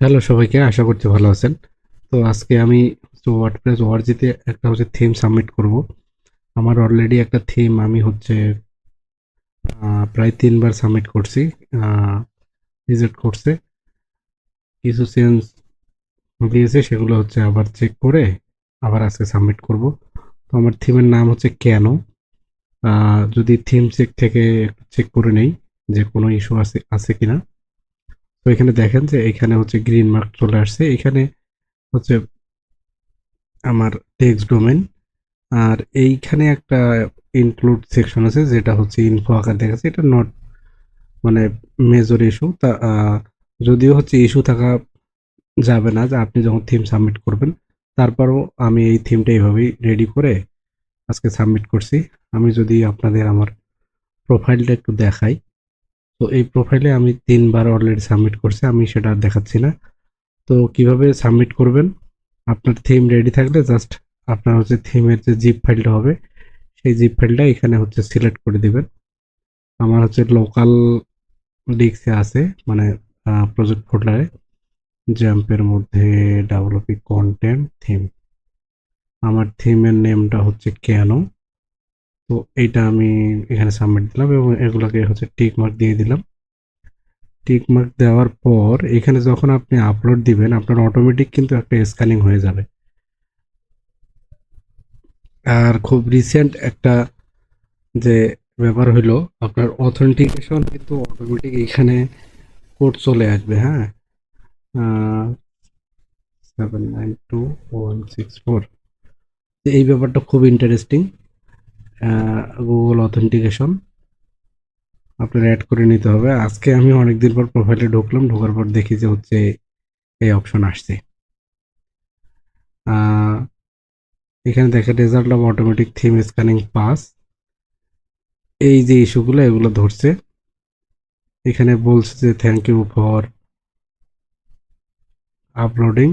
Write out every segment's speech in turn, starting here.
Hello সবাইকে, আশা করছি ভালো আছেন। তো আজকে আমি তো ওয়ার্ডপ্রেস ওয়ার্জিতে একটা হচ্ছে থিম সাবমিট করব। আমার অলরেডি একটা থিম আমি হচ্ছে প্রায় তিনবার সাবমিট করছি রিজেক্ট করছে। কিছু চেঞ্জ দিয়েছে, সেগুলো হচ্ছে আবার চেক করে আবার আজকে সাবমিট করব। তো আমার থিমের নাম হচ্ছে কেন? যদি থিম চেক থেকে চেক করে নেই যে কোনো ইস্যু আছে আছে কিনা। তো এখানে দেখেন যে এখানে হচ্ছে গ্রিন মার্ক চলে আসছে। এখানে হচ্ছে আমার টেক্সট ডোমেন আর এইখানে একটা ইনক্লুড সেকশন আছে যেটা হচ্ছে ইনফো আকার দেখাচ্ছে। এটা নট মানে মেজর ইস্যু তা যদিও হচ্ছে ইস্যু থাকা যাবে না যে আপনি যখন থিম সাবমিট করবেন, তারপরও আমি এই থিমটা এইভাবেই রেডি করে আজকে সাবমিট করছি। আমি যদি আপনাদের আমার প্রোফাইলটা একটু দেখাই। তো এই প্রোফাইলে আমি তিনবার অলরেডি সাবমিট করছি, আমি সেটা আর দেখাচ্ছি না। তো কীভাবে সাবমিট করবেন? আপনার থিম রেডি থাকলে জাস্ট আপনার হচ্ছে থিমের যে জিপ ফাইলটা হবে, সেই জিপ ফাইলটা এখানে হচ্ছে সিলেক্ট করে দিবেন। আমার হচ্ছে লোকাল ডিস্কে আছে মানে প্রজেক্ট ফোল্ডারে জ্যাম্পের মধ্যে ডেভেলপিং কন্টেন্ট থিম আমার থিমের নেমটা হচ্ছে কেন। তো এইটা আমি এখানে সাবমিট দিলাম এবং এগুলোকে হচ্ছে টিক মার্ক দিয়ে দিলাম। টিক মার্ক দেওয়ার পর এখানে যখন আপনি আপলোড দিবেন, আপনার অটোমেটিক কিন্তু একটা স্ক্যানিং হয়ে যাবে। আর খুব রিসেন্ট একটা যে ব্যাপার হলো আপনার অথেন্টিকেশন কিন্তু অটোমেটিক এখানে কোড চলে আসবে হ্যাঁ? Seven nine two one six four এই ব্যাপারটা খুব ইন্টারেস্টিং গুগল অথেন্টিকেশন আপনার অ্যাড করে নিতে হবে। আজকে আমি অনেকদিন পর প্রোফাইলে ঢুকলাম। ঢোকার পর দেখি যে হচ্ছে এই অপশন আসছে। এখানে দেখে result of automatic theme scanning pass এই যে ইস্যুগুলো এগুলো ধরছে। এখানে বলছে যে thank you for uploading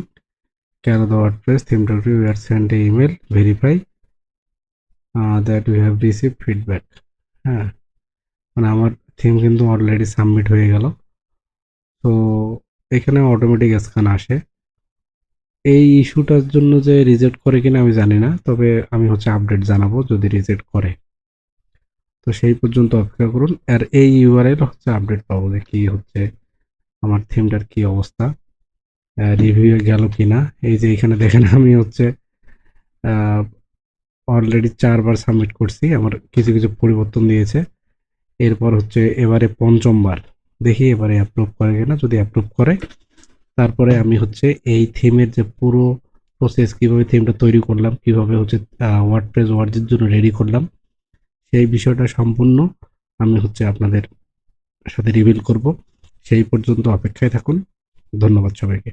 can the WordPress theme dot you send a email verify that you have receive feedback হ্যাঁ মানে আমার থিম কিন্তু অলরেডি সাবমিট হয়ে গেল। তো এখানে অটোমেটিক স্ক্যান আসে। এই ইস্যুটার জন্য যে রিজেক্ট করে কিনা আমি জানি না, তবে আমি হচ্ছে আপডেট জানাব যদি রিজেক্ট করে। তো সেই পর্যন্ত অপেক্ষা করুন। আর এই ইউআরএল হচ্ছে আপডেট পাবো যে কি হচ্ছে, আমার থিমটার কি অবস্থা রিভিউ গেল কিনা। এই যে এখানে দেখেন আমি হচ্ছে অলরেডি চারবার সাবমিট করছি, আমার কিছু কিছু পরিবর্তন দিয়েছে। এরপর হচ্ছে এবারে পঞ্চমবার দেখি এবারে অ্যাপ্রুভ করে কিনা, যদি অ্যাপ্রুভ করে, তারপরে আমি হচ্ছে এই থিমের যে পুরো প্রসেস কীভাবে থিমটা তৈরি করলাম, কীভাবে হচ্ছে ওয়ার্ডপ্রেস ওয়ার্ডের জন্য রেডি করলাম, সেই বিষয়টা সম্পূর্ণ আমি হচ্ছে আপনাদের সাথে রিভিল করব। সেই পর্যন্ত অপেক্ষায় থাকুন। ধন্যবাদ সবাইকে।